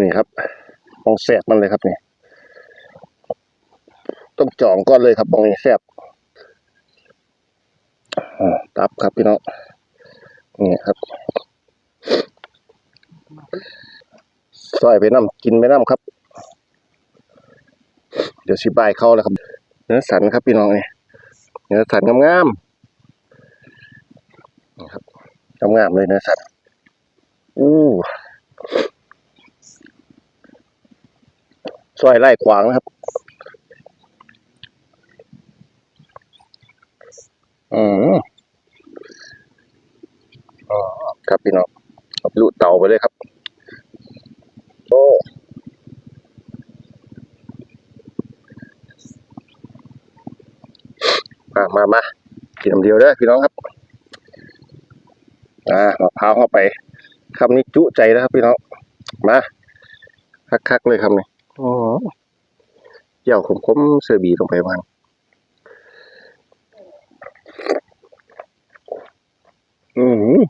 นี่ครับมองแสบมันเลยครับนี่ต้องจองก้อนเลยครับมองนี้แสบตับครับพี่น้องนี่ครับซอยไปน้ำกินไปน้ำครับ เดี๋ยวสิบายเข้าแล้วครับ เนื้อสันครับพี่น้องนี่เนื้อสันงามๆนี่ครับงามๆเลยเนื้อสันอู้ ซอยไล่ขวางนะครับ อืมอ๋อครับพี่น้องเอาไปลูดเต่าไปเลยครับโอ้มามามากินเดียวเด้อพี่น้องครับ อ่ามะพร้าวเข้าไปคำนี้จุใจนะครับพี่น้อง มา คักๆเลยคำนี้ โอ้เจียวขมๆเสือบีลงไปบ้างอืม